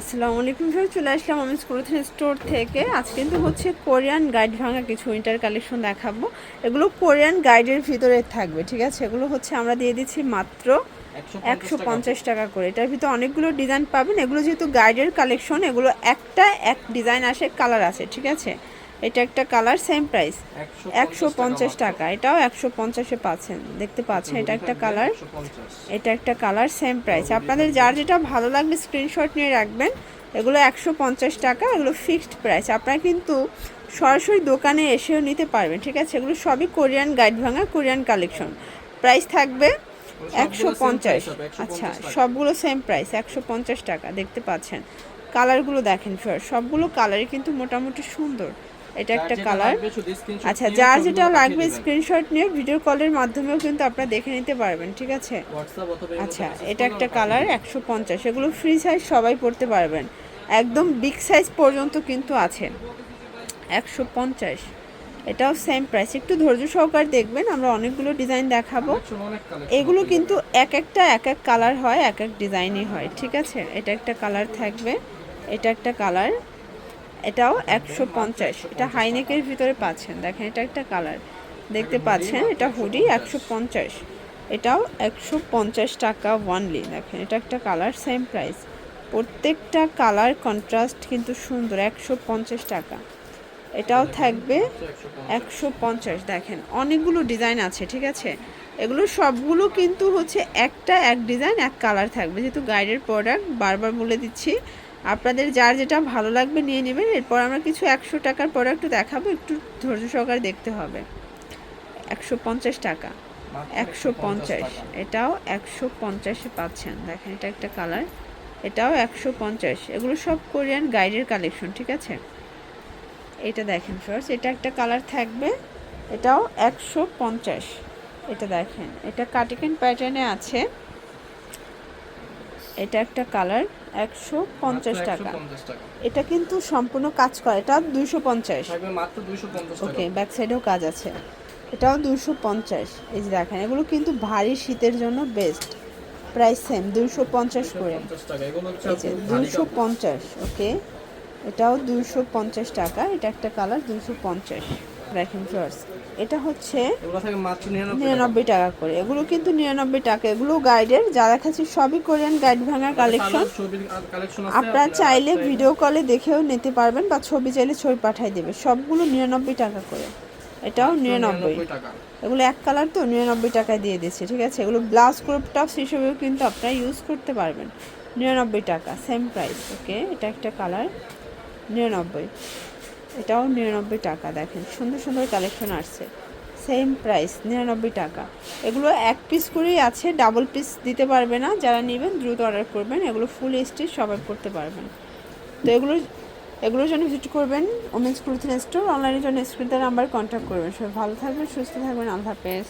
আসসালামু আলাইকুম ভাই চলে আসলাম আমি স্কুলথিন স্টোর থেকে। আজ কিন্তু হচ্ছে কোরিয়ান গাইড ভাঙা কিছু উইন্টার কালেকশন দেখাবো। এগুলো কোরিয়ান গাইডের ভিতরে থাকবে, ঠিক আছে? এগুলো হচ্ছে আমরা দিয়ে দিচ্ছি মাত্র একশো পঞ্চাশ টাকা করে। এটার ভিতরে অনেকগুলো ডিজাইন পাবেন। এগুলো যেহেতু গাইডের কালেকশন এগুলো একটা এক ডিজাইন আসে কালার আছে ঠিক আছে? এটা একটা কালার সেম প্রাইস একশো পঞ্চাশ টাকা এটাও একশো পঞ্চাশে পাচ্ছেন। দেখতে পাচ্ছেন এটা একটা কালার। এটা একটা কালার সেম প্রাইস আপনাদের যার যেটা ভালো লাগবে স্ক্রিনশট নিয়ে রাখবেন। এগুলো একশো পঞ্চাশ টাকা এগুলো ফিক্সড প্রাইস আপনারা কিন্তু সরাসরি দোকানে এসেও নিতে পারবেন ঠিক আছে? এগুলো সবই কোরিয়ান গাইড ভাঙা কোরিয়ান কালেকশন প্রাইস থাকবে একশো পঞ্চাশ। আচ্ছা সবগুলো সেম প্রাইস একশো পঞ্চাশ টাকা। দেখতে পাচ্ছেন। কালারগুলো দেখেন স্যার সবগুলো কালারই কিন্তু মোটামুটি সুন্দর। এটা একটা কালার আচ্ছা যার যেটা লাগবে স্ক্রিনশট নিয়ে ভিডিও কলের মাধ্যমেও কিন্তু আপনারা দেখে নিতে পারবেন ঠিক আছে? আচ্ছা এটা একটা কালার একশো পঞ্চাশ। এগুলো ফ্রি সাইজ সবাই পড়তে পারবেন। একদম বিগ সাইজ পর্যন্ত কিন্তু আছে। একশো পঞ্চাশ। এটাও সেম প্রাইস একটু ধৈর্য সহকার দেখবেন আমরা অনেকগুলো ডিজাইন দেখাবো। এগুলো কিন্তু এক একটা এক এক কালার হয় এক এক ডিজাইনই হয় ঠিক আছে? এটা একটা কালার থাকবে। এটা একটা কালার এটাও একশো পঞ্চাশ। এটা হাইনেকের ভিতরে পাচ্ছেন। দেখেন, এটা একটা কালার দেখতে পাচ্ছেন, এটা হুডি একশো পঞ্চাশ। এটাও একশো পঞ্চাশ টাকা ওয়ানলি দেখেন, এটা একটা কালার সেম প্রাইস প্রত্যেকটা কালার কন্ট্রাস্ট কিন্তু সুন্দর, একশো পঞ্চাশ টাকা। এটাও থাকবে একশো পঞ্চাশ। দেখেন, অনেকগুলো ডিজাইন আছে, ঠিক আছে? এগুলো সবগুলো কিন্তু হচ্ছে একটা, এক ডিজাইন এক কালার থাকবে। যেহেতু গাইডের প্রোডাক্ট বারবার বলে দিচ্ছি আপনাদের যার যেটা ভালো লাগবে নিয়ে নেবেন এরপর আমরা কিছু একশো টাকার প্রোডাক্ট দেখাবো একটু ধৈর্য সহকারে দেখতে হবে। একশো পঞ্চাশ টাকা। একশো পঞ্চাশ। এটাও একশো পঞ্চাশে পাচ্ছেন। দেখেন এটা একটা কালার এটাও একশো পঞ্চাশ। এগুলো সব কোরিয়ান গাইডের কালেকশন ঠিক আছে? এটা দেখেন ফার্স্ট এটা একটা কালার থাকবে। এটাও একশো পঞ্চাশ। এটা দেখেন এটা কাটিকেন প্যাটার্নে আছে। এটা একটা কালার একশো পঞ্চাশ টাকা। এটা কিন্তু সম্পূর্ণ কাজ করে এটা দুইশো পঞ্চাশ। মাত্র 250 টাকা। ওকে ব্যাক সাইডেও কাজ আছে। এটাও দুশো পঞ্চাশ। এই যে দেখেন এগুলো কিন্তু ভারী শীতের জন্য বেস্ট প্রাইস সেম দুশো পঞ্চাশ করে। 50 টাকা এগুলো হচ্ছে এই যে আপনার ভারী দুশো পঞ্চাশ ওকে। এটাও দুশো পঞ্চাশ টাকা এটা একটা কালার দুশো পঞ্চাশ। দেখেন ফার্স এটা হচ্ছে এগুলো থাকে মাত্র 99 টাকা। নিরানব্বই টাকা করে। এগুলো কিন্তু নিরানব্বই টাকা। এগুলো গাইডের যা দেখাচ্ছি সবই কোরিয়ান গাইড ভাঙার কালেকশন আপনারা চাইলে ভিডিও কলে দেখেও নিতে পারবেন বা ছবি চাইলে ছবি পাঠিয়ে দেবে। সবগুলো নিরানব্বই টাকা করে। এটাও নিরানব্বই। এগুলো এক কালার তো নিরানব্বই টাকায় দিয়ে দিচ্ছে ঠিক আছে? এগুলো ব্লাউজ ক্রপ টপস হিসেবেও কিন্তু আপনারা ইউজ করতে পারবেন। নিরানব্বই টাকা সেম প্রাইস ওকে এটা একটা কালার নিরানব্বই। এটাও নিরানব্বই টাকা, দেখেন। সুন্দর সুন্দর কালেকশন আসছে। সেম প্রাইস নিরানব্বই টাকা। এগুলো এক পিস করেই আছে ডাবল পিস দিতে পারবে না। যারা নেবেন, দ্রুত অর্ডার করবেন। এগুলো ফুল স্টিচ সবাই করতে পারবেন। তো এগুলো, এগুলোর জন্য ভিজিট করবেন ওমেন্স ক্লুথিন স্টোর অনলাইনের জন্য স্ক্রিনতে নাম্বার কন্ট্যাক্ট করবেন। সবাই ভালো থাকবেন, সুস্থ থাকবেন। আল্লাহ হাফেজ।